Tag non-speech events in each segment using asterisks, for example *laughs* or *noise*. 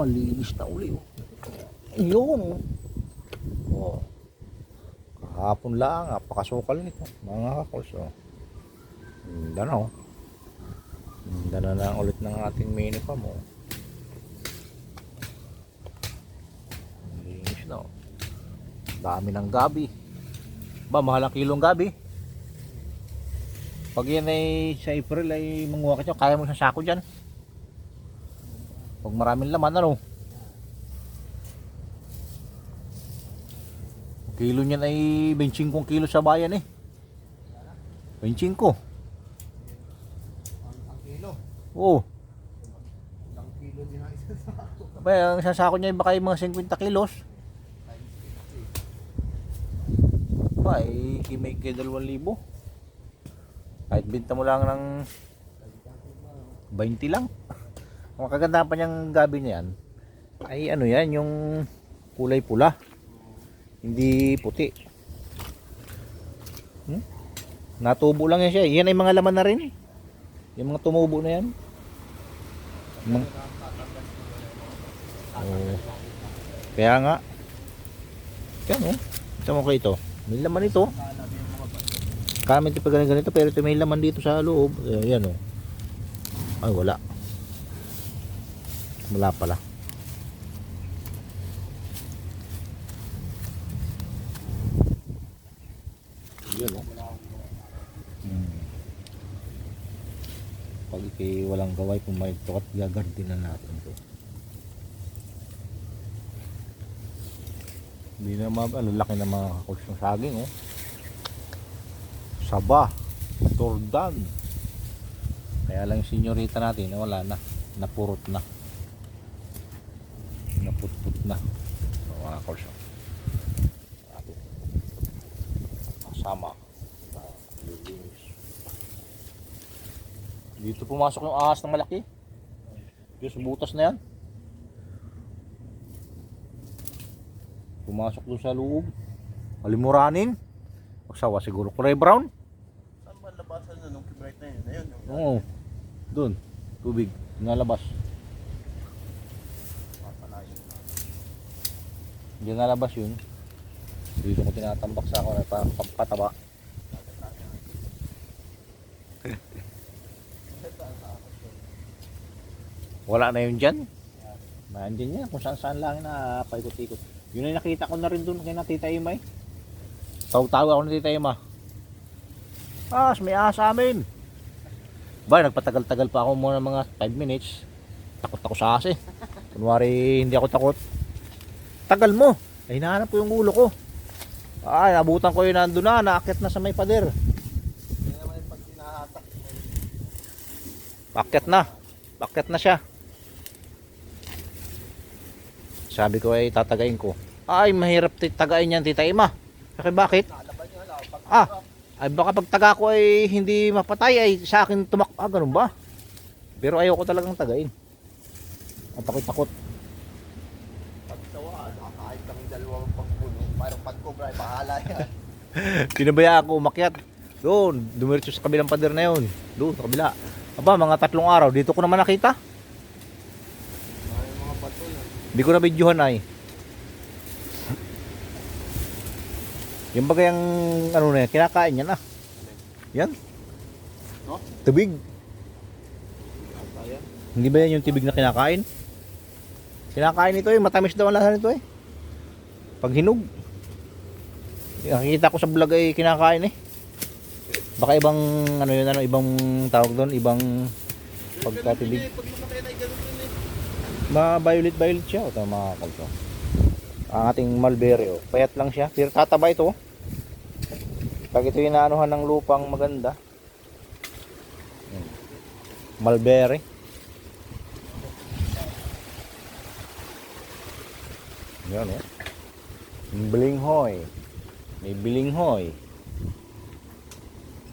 Malinis na uli. Oh. Yun. Oh. Kahapon lang, napakasukal nito. Mga kakos. Oh. Ganda na oh. Ganda na ulit ng ating oh. Malinis na oh. Dami ng gabi. Ba, mahal ang kilong gabi. Pag yan ay sa April ay manguha ka dyan, kaya mo sa sako dyan. Pag maraming laman, ano? Kilo niyan ay 25 kilo sa bayan eh. 25. Ang, ang kilo. Oo. Ilang kilo din ang isa sa ako. Abay, ang isang sako niya ay baka yung mga 50 kilos. Ba, eh, may kay 2,000. Kahit binta mo lang ng 20 lang. Ang kagandahan pa niyang gabi na yan, ay ano yan, yung kulay pula. Hindi puti. Hmm? Natubo lang yan siya. Yan ay mga laman na rin. Yung mga tumubo na yan. Mga... Oo. Kaya nga. Yan oh. Ito mo ko ito. May laman ito. Kamit pa ganito, pero ito may laman dito sa loob. Eh, yan oh. Ay wala. Wala pala. Yan oh. Hmm. Pag ikay walang gaway, pumayag to at gagardin na natin to. Hindi na ma ano, laki na mga kakuls ng saging oh. Saba, Tordan. Kaya lang yung senyorita natin, wala na. Napurot na. Naputput na. So, mga kakuls oh. Kasama. Lilis. Dito pumasok yung ahas ng malaki. Diyos, butas na yan. Pumasok doon sa loob. Malimuranin. Magsawa siguro. Kulay brown. Saan ba labasan na nung kibright na yun? Ayun, Oo. Doon. Tubig. Nalabas. Hindi nalabas yun. Dito ko tinatambak sa ako na pa, pa- pataba. Wala na yun dyan. Nandiyan niya kung saan saan lang na paikot-ikot. Yun ay nakita ko na rin doon kay na Tita Ima eh. Tawag-tawag ako ng Tita Ima. Ah, may ahas amin. Ba, nagpatagal-tagal pa ako muna mga 5 minutes. Takot ako sa ahas eh. Kunwari hindi ako takot. Tagal mo. Ay, hinahanap ko yung ulo ko. Ay, nabutan ko yun nandun na, naakit na sa may pader. Paket na. Paket na siya. Sabi ko ay tatagain ko. Ay, mahirap tagain yan, tita Ima. Kasi bakit? Ah, ay baka pag taga ko ay hindi mapatay ay sa akin tumak... Ah, ganun ba? Pero ayoko talagang tagain. Ang takot-takot. Parang pag cobra, ay bahala yan. *laughs* Pinabaya ako umakyat. Doon, dumiretso sa kabilang pader na yun. Doon, sa kabila. Aba, mga tatlong araw. Dito ko naman nakita. Yung mga bato yun. Hindi ko na videohan ay. Yung bagay ang ano na yan, kinakain yan ah. Yan. No? Tubig. Hindi ba yan yung tubig na kinakain? Kinakain ito eh, matamis daw ang lasa nito eh. Pag hinog. Nakikita ko sa vlog ay kinakain eh. Baka ibang ano yun ano, ibang tawag doon, ibang pagkatubig. Pag lumatay na, ganun yun eh. Ma violet violet siya o tama mga kalso. Ang ating mulberry oh. Payat lang siya. Pero tataba ito. Pag ito yung naanuhan ng lupang maganda. Yan. Mulberry. Yan oh. Bilinghoy. May bilinghoy.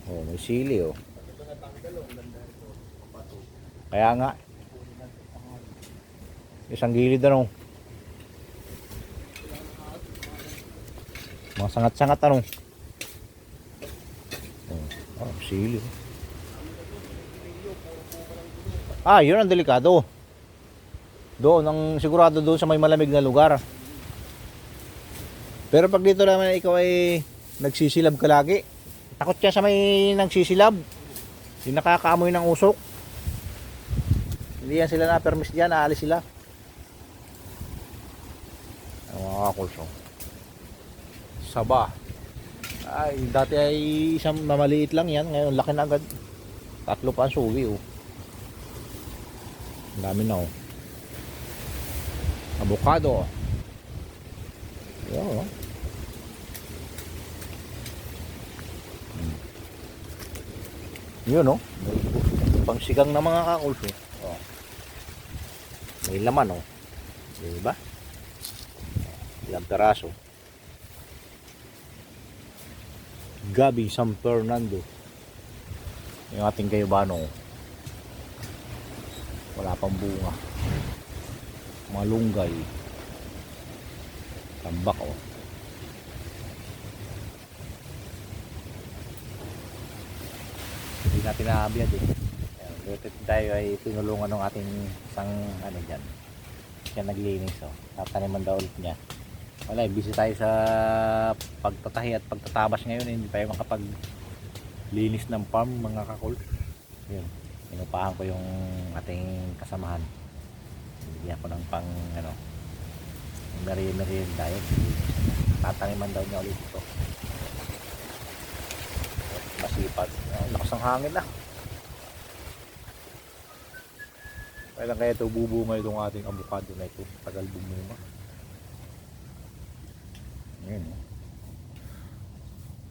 Oh, may sili oh. Oh. Kaya nga, isang gilid ano. Mga sangat-sangat ano. Oh, oh sili. Ah, yun ang delikado. Doon, ang sigurado doon sa may malamig na lugar. Pero pag dito naman ikaw ay nagsisilab ka lagi, takot ka sa may nagsisilab. Yung nakakaamoy ng usok. Hindi yan sila na-permis dyan, aalis sila. Ang mga kakulso. Saba. Ay, dati ay isang mamaliit lang yan. Ngayon, laki na agad. Tatlo pa ang suwi, oh. Ang dami na, oh. Avocado. Yan, oh. Yun. May pangsigang na mga kakulso. Oh. May laman, oh. Diba? Ilang peraso. Gabi San Fernando. Yung ating kayubano. Wala pang bunga. Malunggay. Tambak oh. Hindi natin naabiyad eh. Buti tayo ay tinulungan ng ating isang ano dyan. Siya naglinis oh. Tataniman daw ulit niya. Wala, eh, busy tayo sa pagtatahi at pagtatabas ngayon. eh. Hindi tayo makapag linis ng farm mga kakul. Yun. Inupahan ko yung ating kasamahan. Bigyan ko ng pang ano meri-meri tayo. Tataniman daw niya ulit ito. Masipag. Oh, lakas ng hangin na. Kailan kaya ito bubunga itong ating avocado na ito? Tagal bumunga. Ayan. oh.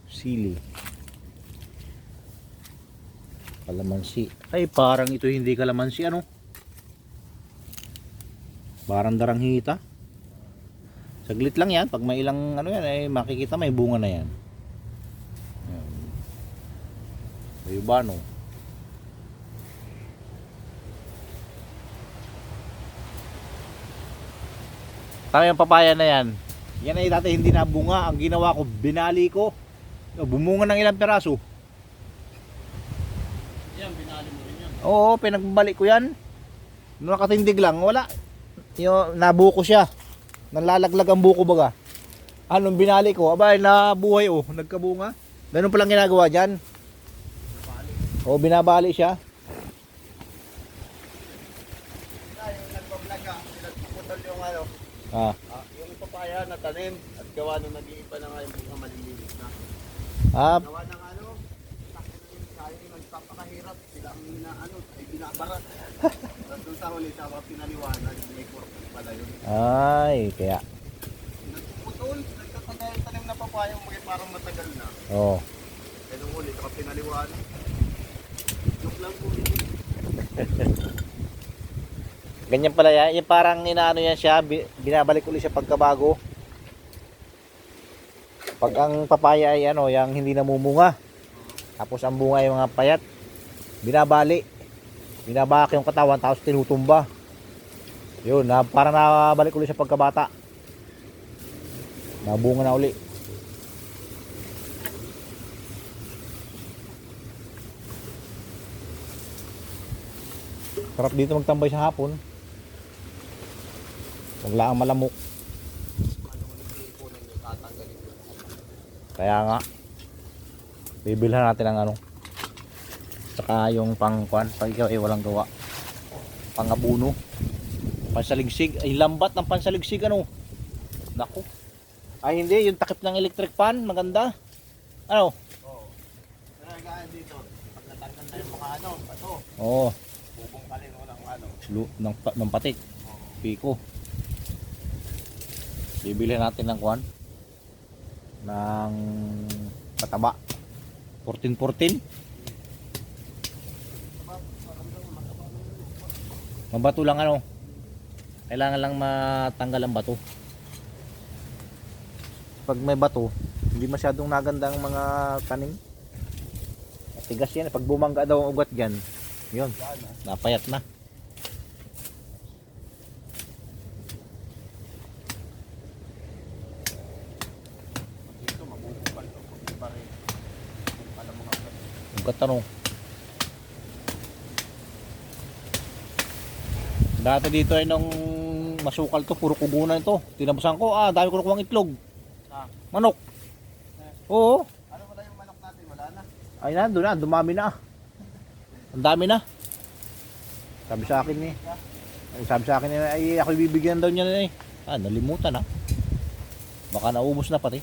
Sili. Kalamansi. Ay, parang ito hindi kalamansi. Ano? Parang daranghita. Saglit lang yan. Pag may ilang ano yan, ay makikita may bunga na yan. Ayan. Ayubano. Tama yung papaya na yan. Yan ay dati hindi nabunga. Ang ginawa ko, binali ko. Bumunga ng ilang peraso. Yan, binali mo rin yan. Oo, pinagbalik ko yan. Nung nakatindig lang, wala. Yung nabuko siya. Nalalaglag ang buko baga. Anong binali ko? Abay, nabuhay oh. Nagkabunga. Ganun palang ginagawa dyan. Oo, binabali siya. Yung yung Ah, ah, yung papaya na tanim at gawa nung nag-iiba na nga yung bunga malilinis na. ah, Gawa ng ano, na yung kaya yung nagpapakahirap, sila ang na ano, ay binabarat. Doon sa huli, sa mga pinaliwanag, may purpose pala yun. ay, kaya. Nagpuputol, nagkatagayan tanim na papaya, mga parang matagal na. Oo. Eh nung huli, saka pinaliwanag. Joke lang po yun. *laughs* Ganyan pala yan. Yung parang inaano yan siya, bi- binabalik ulit siya pagkabago. Pag ang papaya ay ano, yung hindi namumunga. Tapos ang bunga ay mga payat. Binabali. Binabak yung katawan tapos tinutumba. Yun, na, para nabalik ulit siya pagkabata. Nabunga na uli. Sarap dito magtambay sa hapon. Huwag lang malamok. Kaya nga. Bibilhan natin ng ano. Saka yung pangkwan. Pag ikaw ay walang gawa. Pangabuno. Pansaligsig. Ay lambat ng pansaligsig ano. Naku. Ay hindi. Yung takip ng electric pan. Maganda. Ano? Oo. Kaya gaya dito, pag natanggal na yung mga ano, bato, Oo. bubungkalin mo ng ng, pa- ng patik. Piko. Bibili natin ng kwan. Ng pataba. 14-14. Mabato lang ano. Kailangan lang matanggal ang bato. Pag may bato, hindi masyadong nagandang mga tanim. Tigas yan. Pag bumangga daw ang ugat dyan, yun, napayat na. Dito, mabubungkal to. Pag di pa rin. Alam mo nga. Ugat tanong. Dati dito ay nung masukal to, puro kugunan ito. Tinabusan ko, ah, dami ko nakuha itlog. Ah. Manok. Oo. Ano wala yung manok natin? Wala na. Ay na, doon na, dumami na. Ang dami na. Sabi sa akin eh. Ay, sabi sa akin eh, ay ako bibigyan daw niya na eh. Ah, nalimutan na. Baka naubos na pati.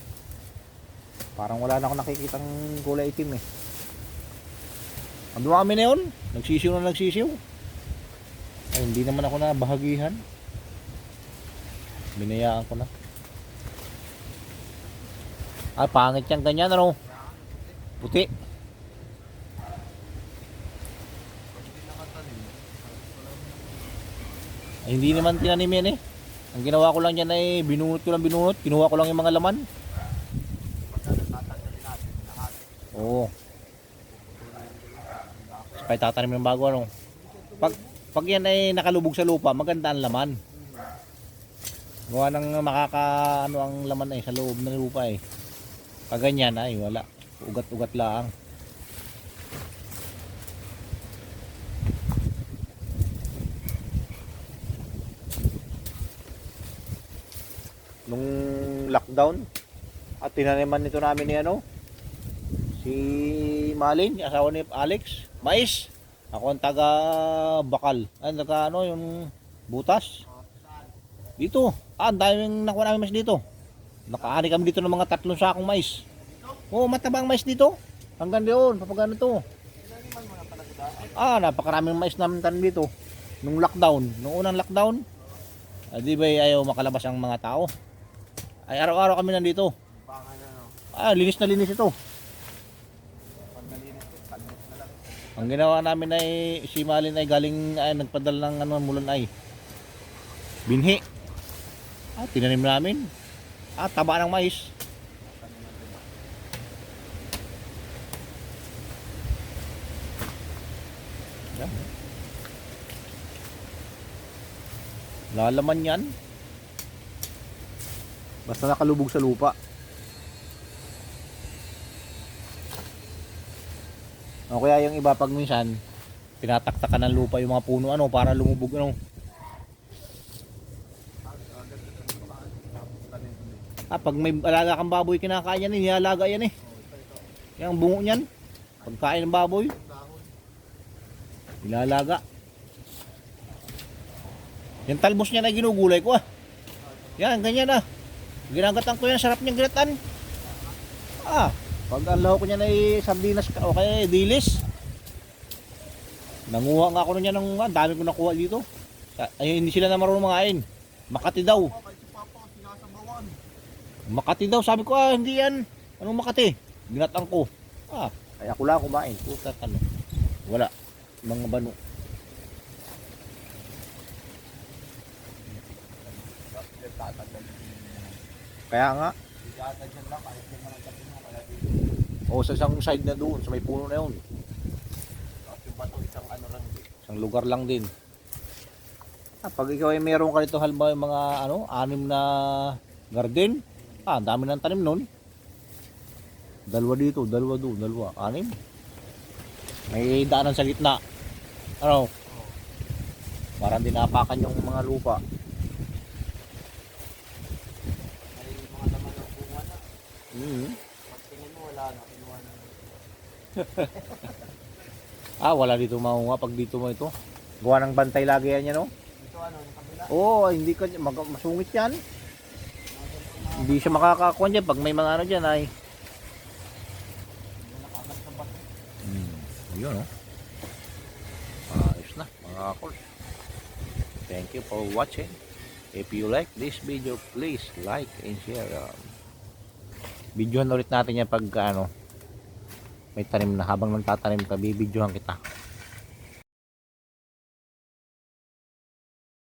Parang wala na ako nakikitang kulay itim eh. Ang dumami na yun. Nagsisiw na nagsisiw. Ay, hindi naman ako na bahagihan. Binayaan ko na. Ah, pangit yan ganyan ano. Puti. Ay, hindi naman tinanim yan eh. Ang ginawa ko lang dyan ay binunot ko lang binunot. Kinuha ko lang yung mga laman. Oo. Kaya tatanim ng bago ano. Pag, pag yan ay nakalubog sa lupa, maganda ang laman. Gawa ng makaka ano ang laman ay sa loob ng lupa eh. Pag ganyan ay wala. Ugat-ugat lang. nung lockdown at tinaniman nito namin ni ano si Malin, asawa ni Alex, mais. Ako ang taga Bakal. Ay, taga ano yung butas. Dito. Ah, ang daming nakuha namin mais dito. Nakaani kami dito ng mga tatlong sakong mais. Oo, matabang mais dito. Hanggang doon, papagano to. Ah, napakaraming mais namin tanim dito. Nung lockdown, nung unang lockdown, ah, di ba ayaw makalabas ang mga tao? Ay araw-araw kami nandito. Ah, linis na linis ito. Pag nalinis ko, kalmot na lang. Ang ginawa namin ay si Malin ay galing ay nagpadala ng ano mulan ay binhi. Ah, tinanim namin. Ah, taba ng mais. Yan. Lalaman yan. Basta nakalubog sa lupa. O kaya yung iba pag minsan tinataktakan ng lupa yung mga puno ano para lumubog ano. Ah, pag may alaga kang baboy kinakain yan, inialaga yan eh. Yan ang bungo niyan. Pagkain ng baboy, ilalaga. Yung talbos niya na ginugulay ko ah. Yan, ganyan ah. Ginagatan ko yan, sarap niyang ginatan. Ah, pag ang lahok ko niyan ay sardinas ka, o kaya dilis. Nanguha nga ako niya ng, ah, dami ko nakuha dito. Ay, hindi sila na marunong mangain. Makati daw. Makati daw, sabi ko, ah, hindi yan. Anong Makati? Ginatang ko. Ah, ay ako lang kumain. Puta ano. Wala. Mga bano. Kaya nga, Yata dyan lang, kahit dyan lang tabi mo. Kaya dito. o sa isang side na doon, sa may puno na yun. Tapos yung bato, isang ano lang. Isang lugar lang din. Ah, pag ikaw ay meron ka dito halimbawa yung mga ano, anim na garden, ah, ang dami ng tanim nun. Dalawa dito, dalawa doon, dalawa, anim. May daanan sa gitna. Ano? Parang dinapakan yung mga lupa. May mga laman ng bunga na. Mhm. Pag tingin mo, wala na. Kinuha na. *laughs* Ah, wala dito maunga pag dito mo ito. Gawa ng bantay lagi yan yan, no? Ito ano, yung kabila. Oo, hindi ka mag masungit yan. Hindi siya makakakuha dyan pag may mga ano dyan ay. Hmm, yun oh. Ayos na, mga kakol. Thank you for watching. If you like this video, please like and share. Um, videohan ulit natin yan pag ano, may tanim na habang nagtatanim ka, bibidyohan kita.